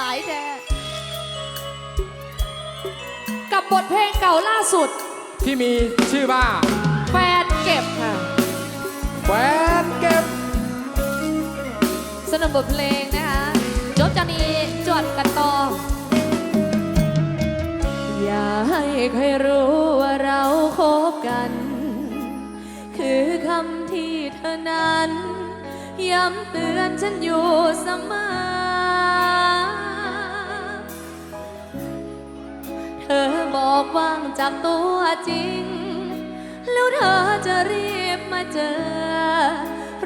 ลายแท้กับบทเพลงเก่าล่าสุด ที่มีชื่อว่าแฟนเก็บค่ะแฟนเก็บ สนุกบทเพลงนะคะจบจากนี้จวดกันต่อ อย่าให้ใครรู้ว่าเราคบกัน คือคำที่เธอนั้น ย้ำเตือนฉันอยู่เสมอ จากตัวจริง แล้วเธอจะรีบมาเจอ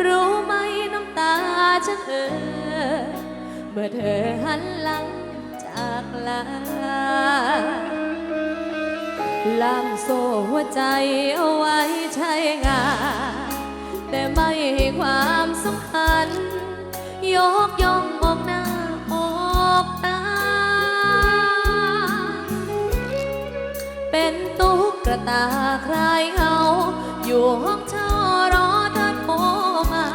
รู้ไหมน้ำตาฉันเออเมื่อเธอหันหลังจากลาล่ามโซ่หัวใจเอาไว้ใช้งาน แต่ไม่ให้ความสำคัญ ตุ๊กตาคลายเหงาอยู่ห้องเช่ารอเธอโทรมา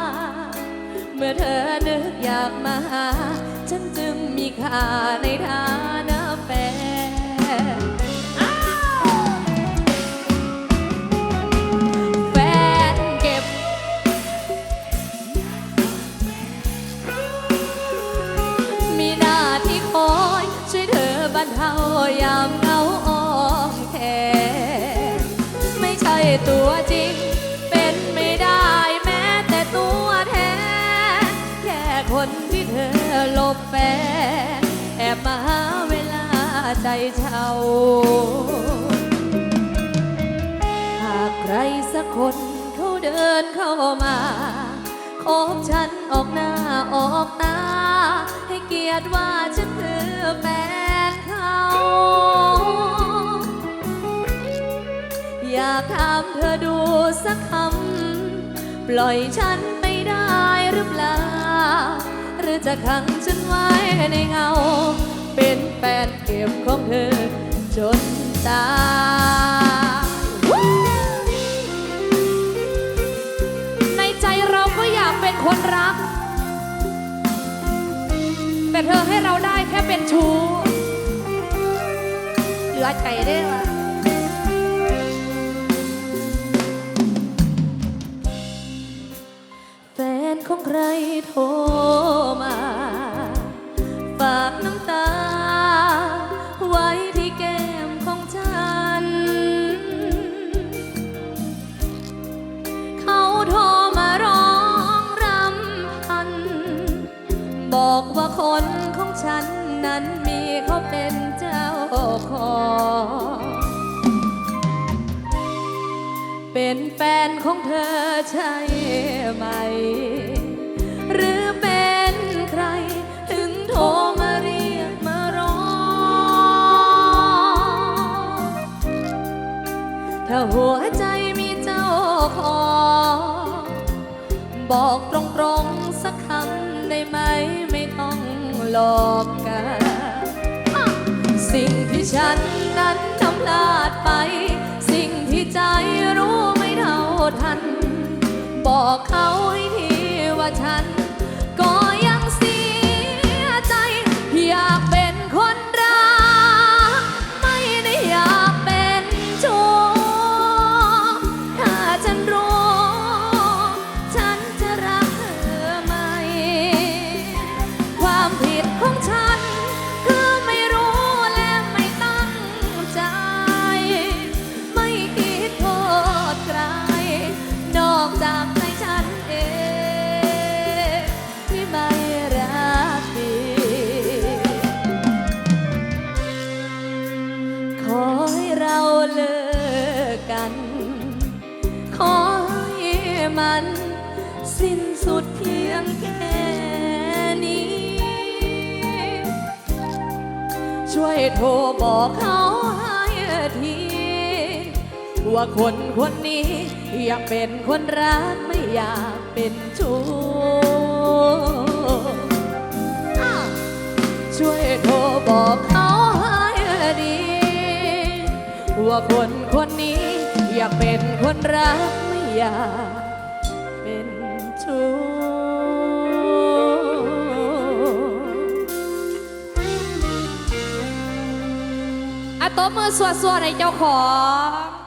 เมื่อเธอนึกอยากมาหา ฉันจึงมีค่าในฐานะแฟนอ้าแฟนเก็บ มีหน้าที่คอย ช่วยเธอบรรเทายามเหงา ตัวจริง เป็นไม่ได้แม้แต่ตัวแทนแค่คนที่เธอหลบแฝงแอบมาหาเวลาใจเช่าหากใครสักคนเขาเดินเข้ามาคบฉันออกหน้าออกตา ให้เกียรติว่าฉันคือแฟนเขา อยากถามเธอดูสักคำ ปล่อยฉันไปได้หรือเปล่า หรือจะขังฉันไว้ในเงา เป็นแฟนเก็บของเธอ จนตายในใจเราก็อยากเป็นคนรัก แต่เธอให้เราได้แค่เป็นชู้เหลือใจได้อว่ะ คนของฉันนั้นมีเขาเป็นเจ้าของเป็นแฟนของเธอใช่ไหม หรือเป็นใครถึงโทรมาเรียกมาร้องถ้าหัวใจมีเจ้าของ บอกตรงๆสักคำได้ไหมไม่ต้องหลอกกัน สิ่งที่ฉันนั้นทำพลาดไป สิ่งที่ใจรู้ไม่เท่าทัน บอกเขาให้ทีว่าฉัน อกจากใจฉันเอง ที่ไม่รักดีขอให้เราเลิกกัน ขอให้มันสิ้นสุดเพียงแค่นี้ ช่วยโทรบอกเขาให้ทีว่าคนคนนี้ อยากเป็นคนรักไม่อยากเป็นชู้ช่วยโทรบอกเขาให้ดีว่าคนคนนี้ อยากเป็นคนรักไม่อยากเป็นชู้อะตบมือสวดๆให้เจ้าของ